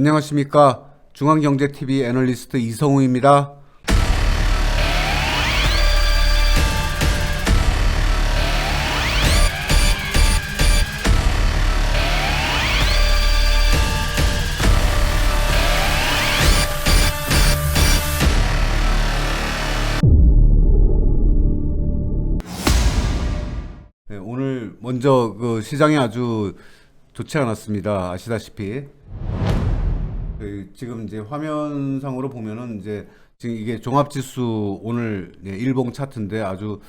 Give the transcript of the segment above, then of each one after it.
안녕하십니까 중앙경제TV 애널리스트 이성우입니다. 네, 오늘 먼저 그 시장이 아주 좋지 않았습니다. 아시다시피 그 지금 이제 화면상으로 보면은 이제 지금 이게 종합지수 오늘 예, 일봉 차트인데 아주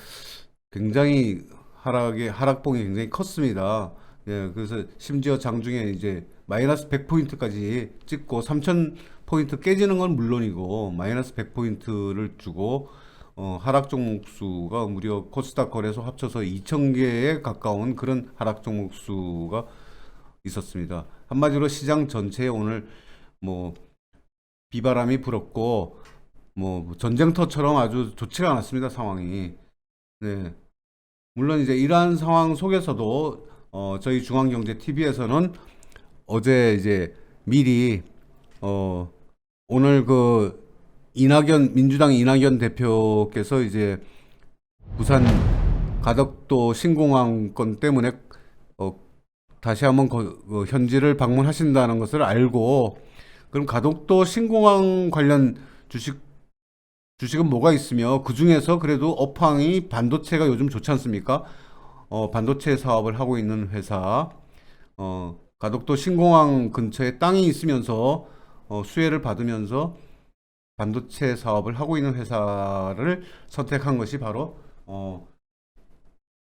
굉장히 하락의 하락봉이 굉장히 컸습니다. 예, 그래서 심지어 장중에 이제 마이너스 100포인트까지 찍고 3000 포인트 깨지는 건 물론이고 마이너스 100포인트를 주고 어, 하락 종목 수가 무려 코스닥 거래소 합쳐서 2000개에 가까운 그런 하락 종목 수가 있었습니다. 한마디로 시장 전체에 오늘 뭐 비바람이 불었고 뭐 전쟁터처럼 아주 좋지가 않았습니다 상황이. 네. 물론 이제 이러한 상황 속에서도 어 저희 중앙경제 TV에서는 어제 이제 미리 어 오늘 그 이낙연 민주당 이낙연 대표께서 이제 부산 가덕도 신공항 건 때문에 어 다시 한번 거, 그 현지를 방문하신다는 것을 알고 그럼 가덕도 신공항 관련 주식 주식은 뭐가 있으며 그 중에서 그래도 업황이 반도체가 요즘 좋지 않습니까? 어, 반도체 사업을 하고 있는 회사 어, 가덕도 신공항 근처에 땅이 있으면서 어, 수혜를 받으면서 반도체 사업을 하고 있는 회사를 선택한 것이 바로 어,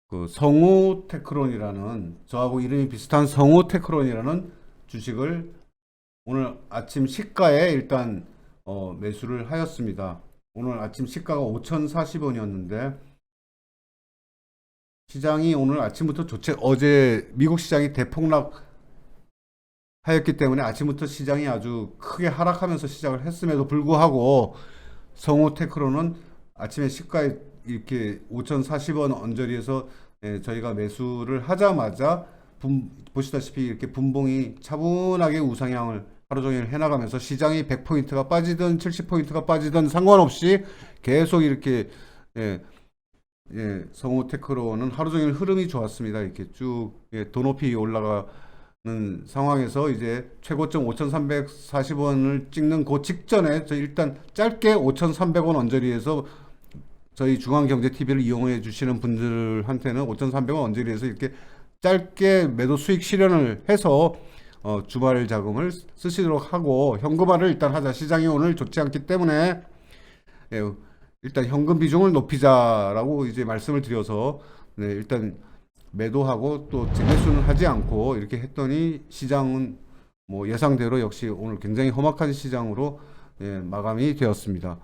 그 성우 테크론이라는 저하고 이름이 비슷한 성우 테크론이라는 주식을 오늘 아침 시가에 일단 어, 매수를 하였습니다. 오늘 아침 시가가 5,040원이었는데 시장이 오늘 아침부터 좋지 어제 미국 시장이 대폭락 하였기 때문에 아침부터 시장이 아주 크게 하락하면서 시작을 했음에도 불구하고 성우 테크로는 아침에 시가에 이렇게 5,040원 언저리에서 예, 저희가 매수를 하자마자 분- 보시다시피 이렇게 분봉이 차분하게 우상향을 하루 종일 해나가면서 시장이 100포인트가 빠지든 70포인트가 빠지든 상관없이 계속 이렇게 예, 예, 성우 테크로는 하루 종일 흐름이 좋았습니다. 이렇게 쭉 예, 도 높이 올라가는 상황에서 이제 최고점 5,340원을 찍는 그 직전에 저 일단 짧게 5,300원 언저리에서 저희 중앙경제TV를 이용해 주시는 분들한테는 5,300원 언저리에서 이렇게 짧게 매도 수익 실현을 해서 어, 주말 자금을 쓰시도록 하고 현금화를 일단 하자. 시장이 오늘 좋지 않기 때문에 예, 일단 현금 비중을 높이자라고 이제 말씀을 드려서 네, 일단 매도하고 또 재매수는 하지 않고 이렇게 했더니 시장은 뭐 예상대로 역시 오늘 굉장히 험악한 시장으로 예, 마감이 되었습니다.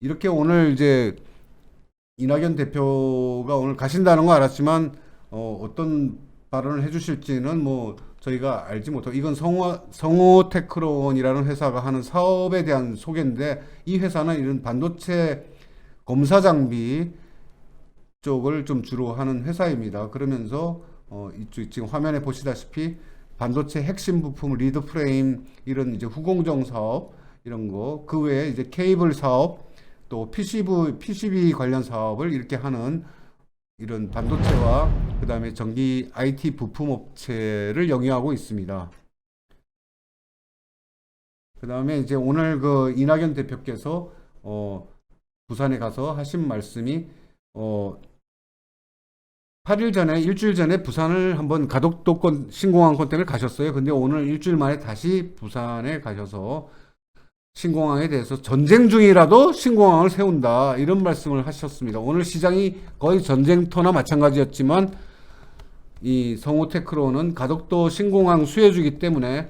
이렇게 오늘 이제 이낙연 대표가 오늘 가신다는 거 알았지만 어, 어떤 발언을 해주실지는 뭐 저희가 알지 못하고 이건 성호 성호 테크론이라는 회사가 하는 사업에 대한 소개인데 이 회사는 이런 반도체 검사 장비 쪽을 좀 주로 하는 회사입니다. 그러면서 어, 이쪽 지금 화면에 보시다시피 반도체 핵심 부품 리드 프레임 이런 이제 후공정 사업 이런 거 그 외에 이제 케이블 사업 또 PCB PCB 관련 사업을 이렇게 하는 이런 반도체와 그 다음에 전기 IT 부품 업체를 영위하고 있습니다. 그 다음에 이제 오늘 그 이낙연 대표께서 어 부산에 가서 하신 말씀이 어 8일 전에 일주일 전에 부산을 한번 가덕도권 신공항 때문에 가셨어요. 근데 오늘 일주일 만에 다시 부산에 가셔서 신공항에 대해서 전쟁 중이라도 신공항을 세운다 이런 말씀을 하셨습니다. 오늘 시장이 거의 전쟁터나 마찬가지였지만 이 성호테크로는 가덕도 신공항 수혜주기 때문에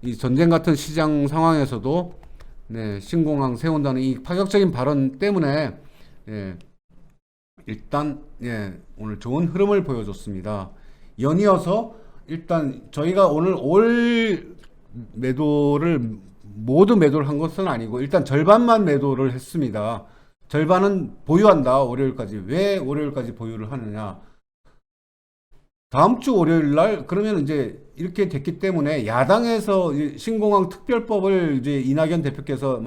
이 전쟁 같은 시장 상황에서도 네, 신공항 세운다는 이 파격적인 발언 때문에 예, 일단 예, 오늘 좋은 흐름을 보여줬습니다. 연이어서 일단 저희가 오늘 올 매도를 모두 매도를 한 것은 아니고 일단 절반만 매도를 했습니다. 절반은 보유한다. 월요일까지. 왜 월요일까지 보유를 하느냐? 다음 주 월요일 날 그러면 이제 이렇게 됐기 때문에 야당에서 이 신공항 특별법을 이제 이낙연 대표께서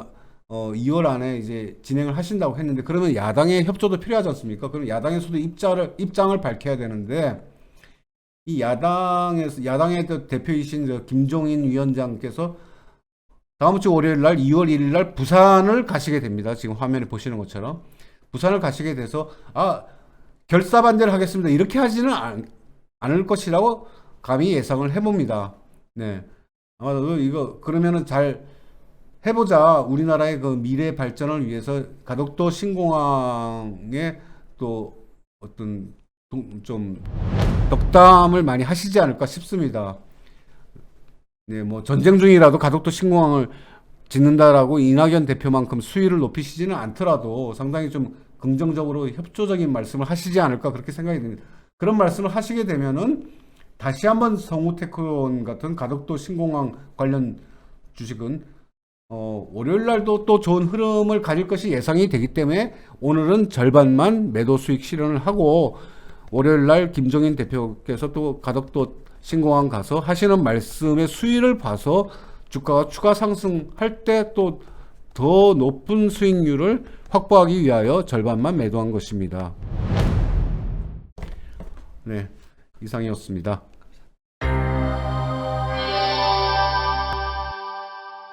어 2월 안에 이제 진행을 하신다고 했는데 그러면 야당의 협조도 필요하지 않습니까? 그럼 야당에서도 입장을 입장을 밝혀야 되는데 이 야당에서 야당의 그 대표이신 저 김종인 위원장께서 다음 주 월요일 날 2월 1일 날 부산을 가시게 됩니다. 지금 화면에 보시는 것처럼 부산을 가시게 돼서 아 결사 반대를 하겠습니다. 이렇게 하지는 않, 않을 것이라고 감히 예상을 해봅니다. 네. 아마도 이거 그러면은 잘 해보자. 우리나라의 그 미래 발전을 위해서 가덕도 신공항에 또 어떤 동- 좀 덕담을 많이 하시지 않을까 싶습니다. 네, 뭐 전쟁 중이라도 가덕도 신공항을 짓는다라고 이낙연 대표만큼 수위를 높이시지는 않더라도 상당히 좀 긍정적으로 협조적인 말씀을 하시지 않을까 그렇게 생각이 듭니다. 그런 말씀을 하시게 되면은 다시 한번 성우테크론 같은 가덕도 신공항 관련 주식은 어, 월요일 날도 또 좋은 흐름을 가질 것이 예상이 되기 때문에 오늘은 절반만 매도 수익 실현을 하고 월요일 날 김종인 대표께서 또 가덕도 신공항 가서 하시는 말씀의 수위를 봐서 주가가 추가 상승할 때 또 더 높은 수익률을 확보하기 위하여 절반만 매도한 것입니다. 네, 이상이었습니다.